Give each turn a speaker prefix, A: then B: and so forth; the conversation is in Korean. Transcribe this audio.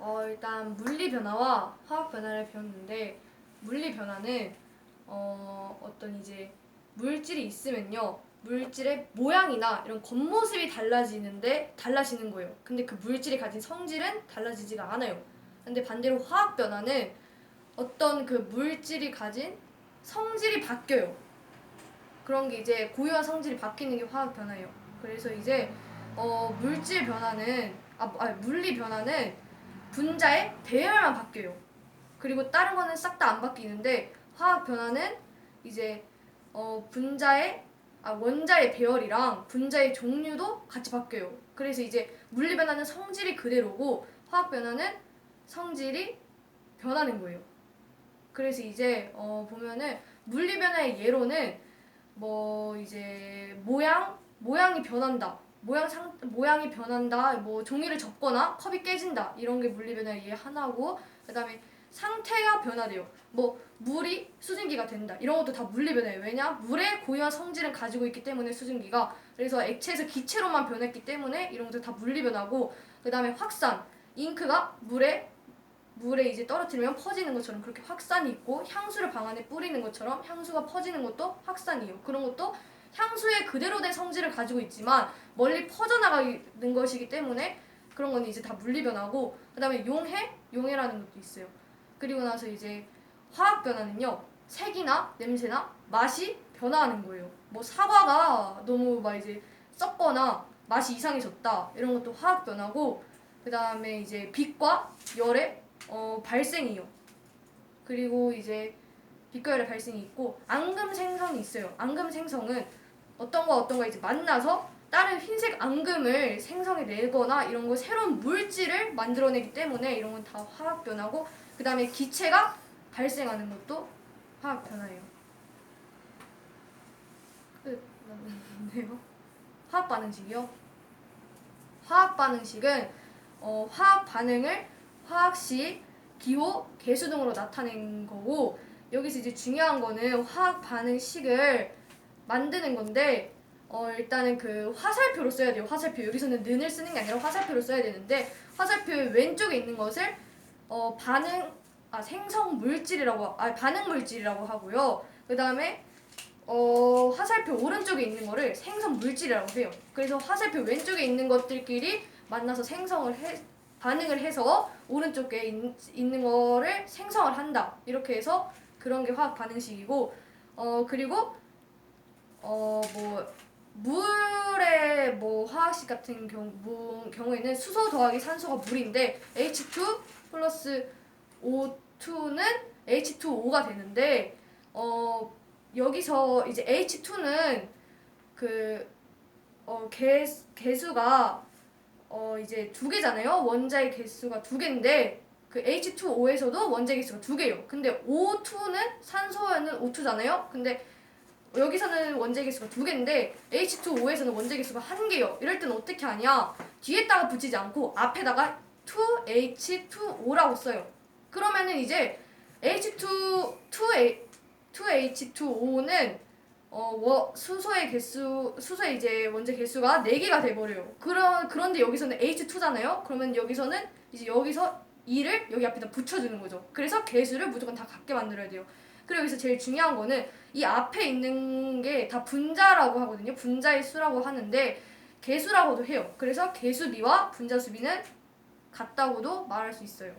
A: 어, 일단 물리 변화와 화학 변화를 배웠는데 물리 변화는 어, 어떤 이제 물질이 있으면요. 물질의 모양이나 이런 겉모습이 달라지는데 달라지는 거예요. 근데 그 물질이 가진 성질은 달라지지가 않아요. 근데 반대로 화학 변화는 어떤 그 물질이 가진 성질이 바뀌어요. 그런 게 이제 고유한 성질이 바뀌는 게 화학 변화예요. 그래서 이제 어, 물질 변화는 아, 아 물리 변화는 분자의 배열만 바뀌어요. 그리고 다른 거는 싹 다 안 바뀌는데 화학 변화는 이제 어, 분자의 아, 원자의 배열이랑 분자의 종류도 같이 바뀌어요. 그래서 이제 물리 변화는 성질이 그대로고 화학 변화는 성질이 변하는 거예요. 그래서 이제 어, 보면은 물리 변화의 예로는 뭐 이제 모양 모양이 변한다. 모양 상 모양이 변한다. 뭐 종이를 접거나 컵이 깨진다. 이런 게 물리 변화의 예 하나고 그다음에 상태가 변화돼요. 뭐 물이 수증기가 된다. 이런 것도 다 물리 변화예요. 왜냐? 물의 고유한 성질은 가지고 있기 때문에 수증기가 그래서 액체에서 기체로만 변했기 때문에 이런 것도 다 물리 변화고 그다음에 확산 잉크가 물에 물에 이제 떨어뜨리면 퍼지는 것처럼 그렇게 확산이 있고 향수를 방 안에 뿌리는 것처럼 향수가 퍼지는 것도 확산이에요. 그런 것도 향수의 그대로 된 성질을 가지고 있지만 멀리 퍼져나가는 것이기 때문에 그런 건 이제 다 물리 변화고 그다음에 용해 용해라는 것도 있어요. 그리고 나서 이제 화학 변화는요 색이나 냄새나 맛이 변화하는 거예요. 뭐 사과가 너무 막 이제 썩거나 맛이 이상해졌다 이런 것도 화학 변화고 그 다음에 이제 빛과 열의 어, 발생이요. 그리고 이제 빛과 열의 발생이 있고 앙금 생성이 있어요. 앙금 생성은 어떤 거 어떤 거 이제 만나서 다른 흰색 앙금을 생성해 내거나 이런 거 새로운 물질을 만들어내기 때문에 이런 건 다 화학 변화고 그 다음에 기체가 발생하는 것도 화학 변화예요. 끝. 네요. 화학 반응식이요. 화학 반응식은 어, 화학 반응을 화학식, 기호, 개수 등으로 나타낸 거고 여기서 이제 중요한 거는 화학 반응식을 만드는 건데 어 일단은 그 화살표로 써야 돼요. 화살표 여기서는 는을 쓰는 게 아니라 화살표로 써야 되는데 화살표 왼쪽에 있는 것을 어 반응 아 생성 물질이라고 아 반응 물질이라고 하고요. 그 다음에 어 화살표 오른쪽에 있는 거를 생성 물질이라고 해요. 그래서 화살표 왼쪽에 있는 것들끼리 만나서 생성을 해 반응을 해서 오른쪽에 있, 있는 거를 생성을 한다. 이렇게 해서 그런 게 화학 반응식이고 어 그리고 어 뭐 물의 뭐 화학식 같은 경우 뭐 경우에는 수소 더하기 산소가 물인데 H2 플러스 O2는 H2O가 되는데 어 여기서 이제 H2는 그 어, 개, 개수가 어, 이제 두 개잖아요. 원자의 개수가 두 개인데 그 H2O에서도 원자의 개수가 두 개예요. 근데 O2는 산소에는 O2잖아요. 근데 여기서는 원자의 개수가 두 개인데 H2O에서는 원자의 개수가 한 개예요. 이럴 때는 어떻게 하냐? 뒤에다가 붙이지 않고 앞에다가 2H2O라고 써요. 그러면은 이제 H2 2A 2H2O는 어, 워, 수소의 개수, 수소의 이제 원자 개수가 4개가 돼 버려요. 그런, 그런데 여기서는 H2잖아요? 그러면 여기서는 이제 여기서 2를 여기 앞에다 붙여 주는 거죠. 그래서 개수를 무조건 다 같게 만들어야 돼요. 그리고 여기서 제일 중요한 거는 이 앞에 있는 게 다 분자라고 하거든요. 분자의 수라고 하는데 개수라고도 해요. 그래서 개수비와 분자수비는 같다고도 말할 수 있어요.